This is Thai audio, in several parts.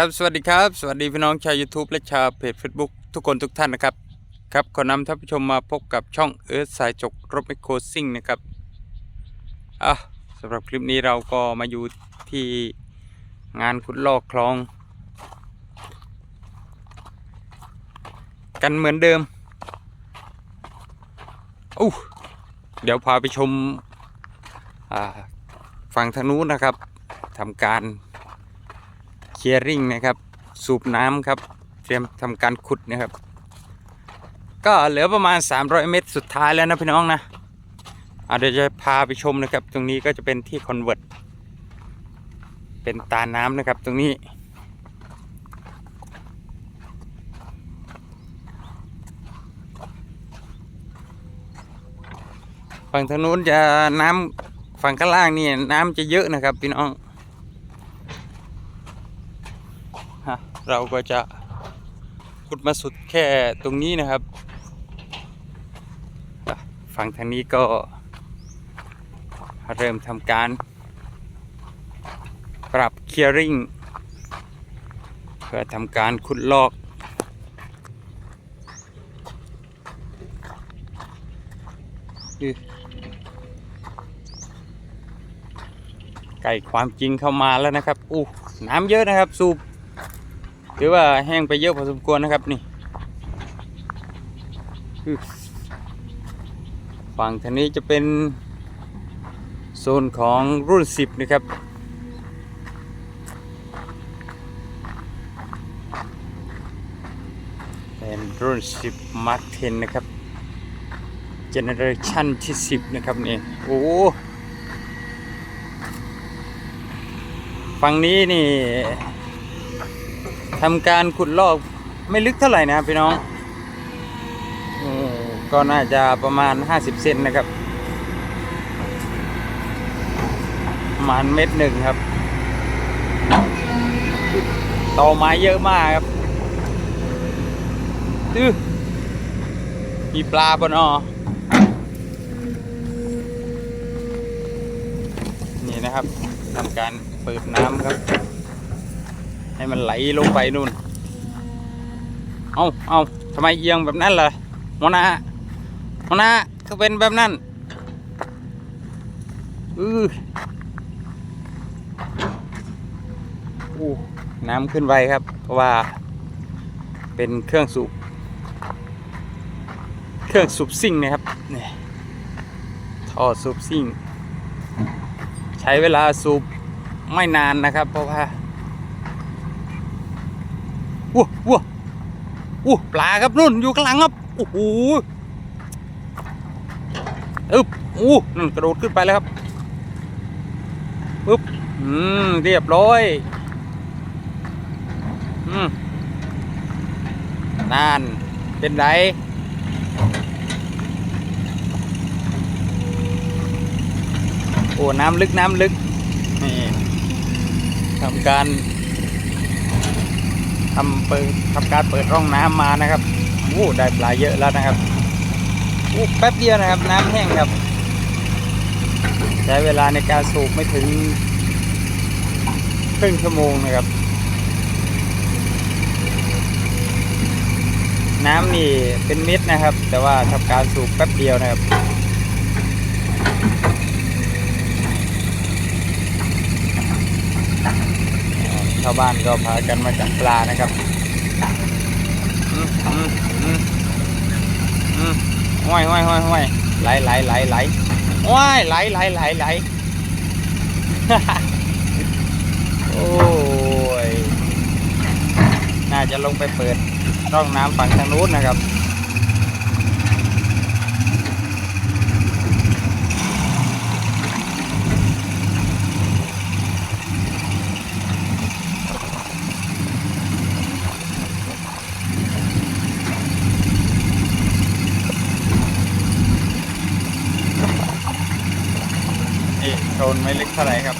ครับสวัสดีครับ สวัสดีพี่น้องชาว YouTube และชาวเพจ Facebook ทุกคนทุกท่านนะครับ ครับ ขอนำท่านผู้ชมมาพบกับช่องเอิร์ธสายจกรถไมโครซิ่งนะครับอะสำหรับคลิปนี้เราก็มาอยู่ที่งานขุดลอกคลอง กันเหมือนเดิมอู้เดี๋ยวพาไปชมฝั่งทางนู้นนะครับทำการ ลียร์ริงนะครับ สูบน้ำครับ เตรียมทำการขุดนะครับ ก็เหลือประมาณ 300 เมตรสุดท้ายแล้วนะพี่น้องนะเดี๋ยวจะพาไปชมนะครับ ตรงนี้ก็จะเป็นที่คอนเวิร์ตเป็นตาน้ำนะครับตรงนี้ฝั่งทางนู้นจะน้ำฝั่งข้างล่างนี่น้ำจะเยอะนะครับพี่น้อง ฮะ เราก็จะขุดมาสุดแค่ตรงนี้นะครับ ฝั่งทางนี้ก็เริ่มทำการปรับเคียร์ริงเพื่อทำการขุดลอก ไก่ความจริงเข้ามาแล้วนะครับอู้น้ำเยอะนะครับ สูบ ถือว่าแห้งไปเยอะพอสมควรนะครับนี่ฝั่งทางนี้จะเป็นโซนของรุ่น 10 นะครับ เป็นรุ่น 10 Mark 10 นะครับ เจเนอเรชันที่ 10 นะครับนี่ โอ้ฝั่งนี้นี่ ทำการขุดลอกไม่ลึกเท่าไหร่นะครับพี่น้องอก็น่าจะประมาณ 50 เซนนะครับประมาณเม็ดหนึ่งครับตอไม้เยอะมากครับตื้อมีปลาปนอนี่นะครับทำการเปิดน้ำครับ ให้มันไหลลงไปนู่น เอาเอาทำไมเอียงแบบนั้นล่ะหัวหน้าหัวหน้าก็เป็นแบบนั้นอืออู้น้ำขึ้นไวครับ เพราะว่า เป็นเครื่องสูบ เครื่องสูบซิ่งนะครับนี่ท่อสูบซิ่ง ใช้เวลาสูบไม่นานนะครับ เพราะว่า ว้าว้าอู้ปลาครับนุ่นอยู่ข้างหลังครับโอ้โหอึบอู้นั่นกระโดดขึ้นไปแล้วครับอึบอืมเรียบร้อยอืมนานเป็นไรโอ้น้ำลึกน้ำลึกนี่ทำการ ทำเปิดทำการเปิดร่องน้ำมานะครับโอ้ได้ปลาเยอะแล้วนะครับโอ้แป๊บเดียวนะครับ น้ำแห้งครับ ใช้เวลาในการสูบไม่ถึงครึ่งชั่วโมงนะครับ น้ำนี่เป็นม็ดนะครับ แต่ว่าทำการสูบแป๊บเดียวนะครับาวบ้านก็พากันมาจับปลานะครับห้อยห้อยห้อยห้อยไหลไหลไหลไหลห้อยไหลไหลไหลไหลโอ้ย น่าจะลงไปเปิดร่องน้ำฝั่งทางนู้นนะครับ นี่โซนไม่ลึกเท่าไหร่ครับ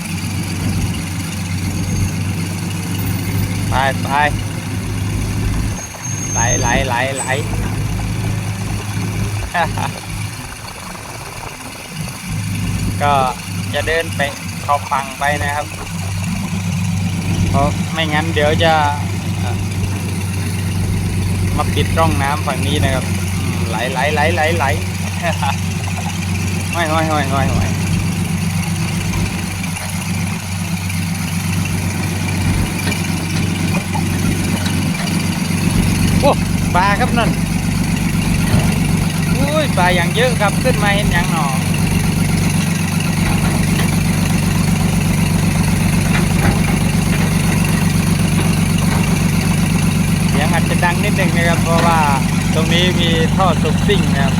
ไปไปไหลไหลไหลไหลก็จะเดินไปเข้าฝั่งไปนะครับ เพราะไม่งั้นเดี๋ยวจะมาปิดร่องน้ำฝั่งนี้นะครับไหลไหลไหลไหลไหลห้อยห้อยห้อยห้อยห้อย อ้ปลาครับนั่นอุ้ยปลาอย่างเยอะครับขึ้นมาเห็นอย่างหนอเสียงอาจจะดังนิดนึงนะครับ เพราะว่าตรงนี้มีท่อสูบซิ่งนะครับ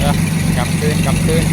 เออกลับคืนกลับคืน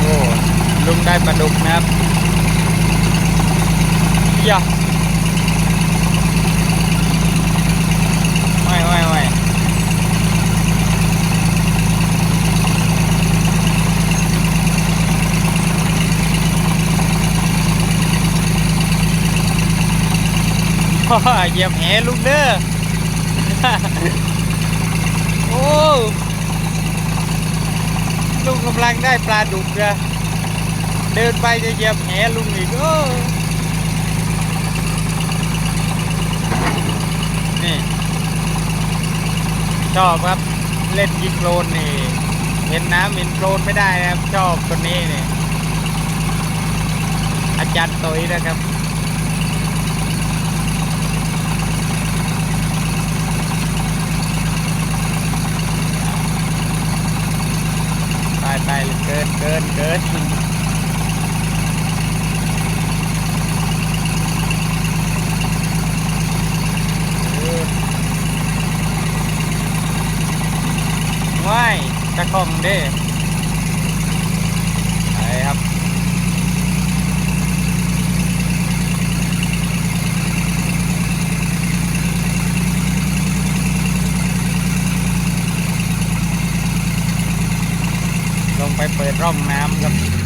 โอ้ลุงได้ปลาดุกนะครับยะไม่ไม่ไม่พ่อ เหยียบแหลุงเด้อโอ้ลุงกำลังได้ปลาดุกอะเดินไปจะเหยียบแหลุงอีกโอ้นี่ชอบครับเล่นยิงโคลนนี่เห็นน้ำเห็นโคลนไม่ได้นะครับ ชอบตัวนี้นี่อาจารย์ตุยนะครับ ไปไป เกินเกินเกินเออว้ายตะคองเด้ไปครับ ลง ไปเปิดร่องน้ำครับ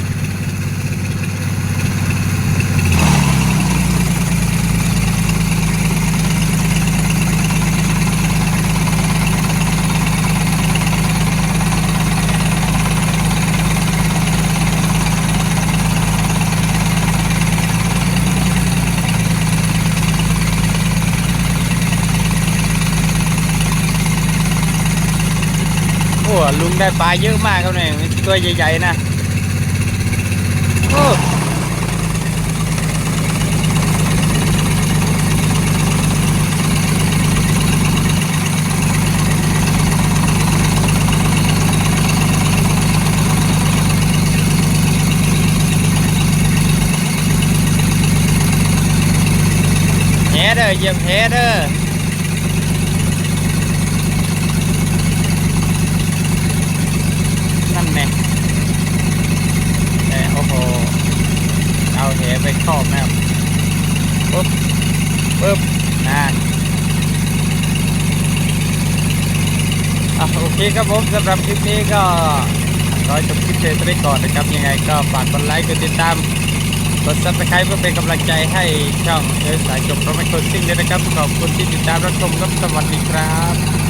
โอ้ลุงได้ปลาเยอะมากครับเนี่ยตัวใหญ่ๆนะโอ้แหเด้อเหยียบแหเด้อ นั่นแน่แต่โอ้โห เอาเห ไปครอบนะครับปุ๊บปุ๊บนั่นอะโอเคครับผมสำหรับคลิปนี้ก็ขอจบคลิปเพียงเท่านี้ก่อนนะครับ ยังไงก็ฝากกดไลค์กดติดตามกดซับสไครป์เพื่อเป็นกำลังใจให้ช่องเอสายจบเพราะไม่คนซิ่งด้วยนะครับขอบคุณที่ติดตามรับชมครับสวัสดีครับ